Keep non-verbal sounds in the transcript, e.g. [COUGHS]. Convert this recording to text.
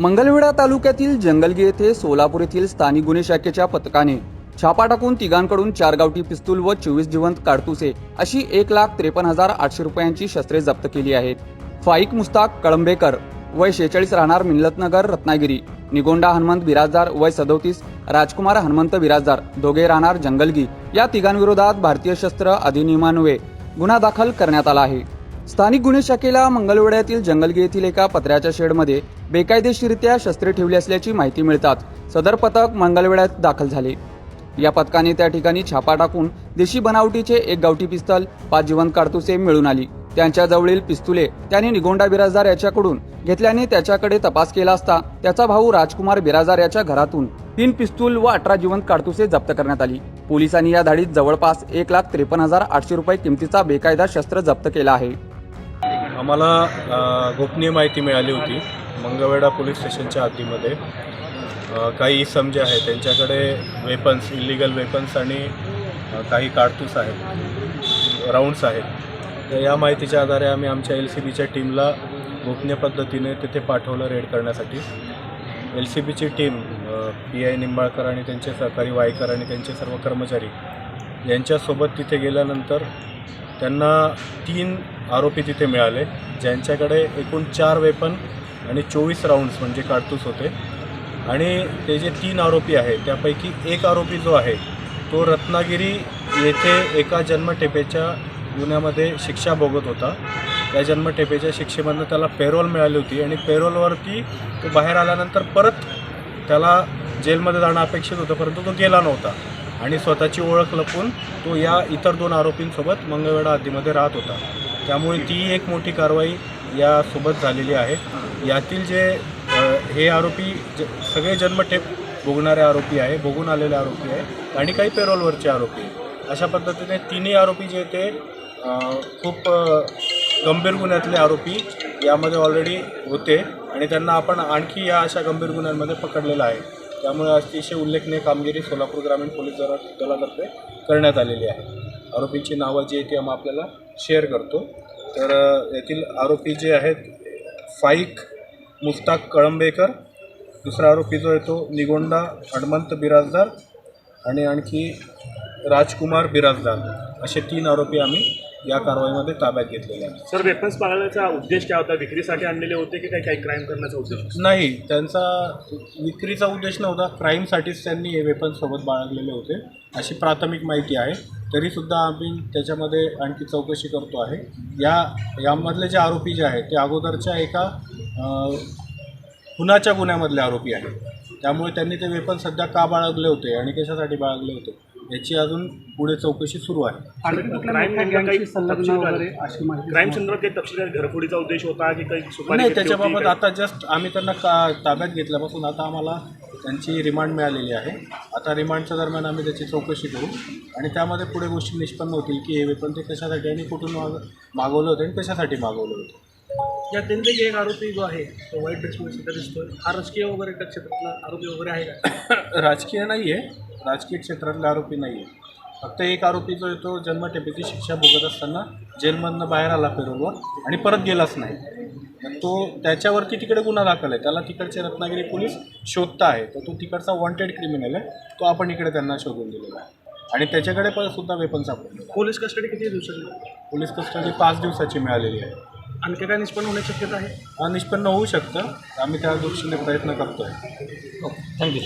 मंगलवेढा तालुक्यातील जंगलगी येथे सोलापूर येथील स्थानिक गुन्हे शाखेच्या पथकाने छापा टाकून तिघांकडून चार गावठी पिस्तूल व चोवीस जिवंत काडतुसे अशी एक लाख त्रेपन्न हजार आठशे रुपयांची शस्त्रे जप्त केली आहेत. फाईक मुस्ताक कळंबेकर वय शेहेचाळीस राहणार मिल्लतनगर रत्नागिरी. निगोंडा हनुमंत बिराजदार वय सदोतीस राजकुमार हनुमंत बिराजदार दोघे राहणार जंगलगी. या तिघांविरोधात भारतीय शस्त्र अधिनियमान्वये गुन्हा दाखल करण्यात आला आहे. स्थानिक गुन्हे शाखेला मंगळवेढ्यातील जंगलगी येथील एका पत्र्याच्या शेडमध्ये बेकायदेशीरित्या शस्त्रे ठेवली असल्याची माहिती मिळतात सदर पथक मंगळवेढ्यात दाखल झाले. या पथकाने त्या ठिकाणी छापा टाकून देशी बनावटीचे एक गावठी पिस्तल पाच जिवंत काडतुसे मिळून आली. त्यांच्या जवळील पिस्तुले त्याने निगोंडा बिराजदार याच्याकडून घेतल्याने त्याच्याकडे तपास केला असता त्याचा भाऊ राजकुमार बिराजदार याच्या घरातून तीन पिस्तूल व अठरा जिवंत काडतुसे जप्त करण्यात आली. पोलिसांनी या धाडीत जवळपास एक लाख त्रेपन्न हजार आठशे रुपये किमतीचा बेकायदा शस्त्र जप्त केला आहे. आम्हाला गोपनीय माहिती मिळाली होती मंगळवेढा पोलीस स्टेशनच्या हद्दीमध्ये. काही इसम जे त्यांच्याकडे वेपन्स इलिगल वेपन्स आणि काही कारतूस आहेत. राऊंड्स आहेत. तर या माहितीच्या आधारे आम्ही आमच्या एल सी बीच्या टीमला गोपनीय पद्धतीने तिथे पाठवलं रेड करण्यासाठी. एल सी बीची टीम पी आय निंबाळकर आणि त्यांचे सहकारी वायकर आणि त्यांचे सर्व कर्मचारी यांच्यासोबत तिथे गेल्यानंतर त्यांना तीन आरोपी तिथे मिळाले ज्यांच्याकडे एकूण चार वेपन आणि चोवीस राऊंड्स म्हणजे काडतूस होते. आणि ते जे तीन आरोपी आहे त्यापैकी एक आरोपी जो आहे तो रत्नागिरी येथे एका जन्मठेपेच्या गुन्ह्यामध्ये शिक्षा भोगत होता. त्या जन्मठेपेच्या शिक्षेमधनं त्याला पेरोल मिळाली होती आणि पेरोलवरती तो बाहेर आल्यानंतर परत त्याला जेलमध्ये जाणं अपेक्षित होतं परंतु तो गेला नव्हता. आणि स्वतःची ओळख लपवून तो या इतर दोन आरोपींसोबत मंगळवेढा हद्दीमध्ये राहत होता. त्यामुळे ती एक मोठी कारवाई यासोबत झालेली आहे. यातील जे हे आरोपी ज सगळे जन्मठेप भोगणारे आरोपी आहे भोगून आलेले आरोपी आहे आणि काही पेरोलवरचे आरोपी आहे अशा पद्धतीने तिन्ही आरोपी जे ते खूप गंभीर गुन्ह्यातले आरोपी यामध्ये ऑलरेडी होते आणि त्यांना आपण आणखी या अशा गंभीर गुन्ह्यांमध्ये पकडलेलं आहे. त्यामुळे अतिशय उल्लेखनीय कामगिरी सोलापूर ग्रामीण पोलीस दला दलातर्फे करण्यात आलेली आहे. आरोपींची नावं जी आहे ती आम्ही आपल्याला शेअर करतो. तर यातील आरोपी जे आहेत फाईक मुस्ताक कळंबेकर दुसरा आरोपी जो आहे तो निगोंडा हनुमंत बिराजदार आणि आणखी राजकुमार बिराजदार. असे तीन आरोपी आम्ही या कारवाईमध्ये ताब्यात घेतलेले आहेत सर वेपन्स पाळण्याचा उद्देश काय होता? विक्रीसाठी आणलेले होते की काही काही क्राईम करण्याचा उद्देश? होता? नाही त्यांचा विक्रीचा उद्देश नव्हता. क्राईमसाठीच त्यांनी हे वेपन सोबत बाळगलेले होते. अशी प्राथमिक माहिती आहे. तरीसुद्धा आम्ही त्याच्यामध्ये आणखी चौकशी करतो आहे. या यामधले जे आरोपी जे आहेत ते अगोदरच्या एका खुनाच्या गुन्ह्यामधले आरोपी आहेत. त्यामुळे त्यांनी ते वेपन सध्या का बाळगले होते आणि कशासाठी बाळगले होते? याची अजून पुढे चौकशी सुरू आहे. क्राईम काही तपशील क्राईम संदर्भात काही तपशील आहे? घरफोडीचा उद्देश होता की काही सुपारी नाही घेतली होती? त्याच्याबाबत काही- आता जस्ट आम्ही त्यांना का ताब्यात घेतल्यापासून आता आम्हाला त्यांची रिमांड मिळालेली आहे. आता रिमांडच्या दरम्यान आम्ही त्याची चौकशी करू. आणि त्यामध्ये पुढे गोष्टी निष्पन्न होतील की हे वेपन ते कशासाठी आणि कुठून माग मागवलं होतं आणि कशासाठी मागवलं होतं. या त्यांपैकी एक आरोपी जो आहे तो वाईट ड्रेसमध्ये सध्या दिसतोय. हा राजकीय वगैरे त्या क्षेत्रातला आरोपी वगैरे आहे का? [COUGHS] राजकीय नाही आहे राजकीय क्षेत्रातले आरोपी नाही आहे फक्त एक आरोपी जो आहे तो जन्मठेपेची शिक्षा भोगत असताना जेलमधनं बाहेर आला पेरोलवर आणि परत गेलाच नाही. तो त्याच्यावरती तिकडे गुन्हा दाखल आहे. त्याला तिकडचे रत्नागिरी पोलीस शोधता आहे. तर तो तिकडचा वॉन्टेड क्रिमिनल आहे. तो आपण इकडे त्यांना शोधून दिलेला आहे. आणि त्याच्याकडे पण सुद्धा वेपन सापडलेलं आहे. पोलीस कस्टडी किती दिवसाची? पोलीस कस्टडी पाच दिवसाची मिळालेली आहे. आणखी काय निष्पन्न होण्याची शक्यता आहे? हा निष्पन्न होऊ शकतं. आम्ही त्या दृष्टीने प्रयत्न करतो आहे थँक्यू.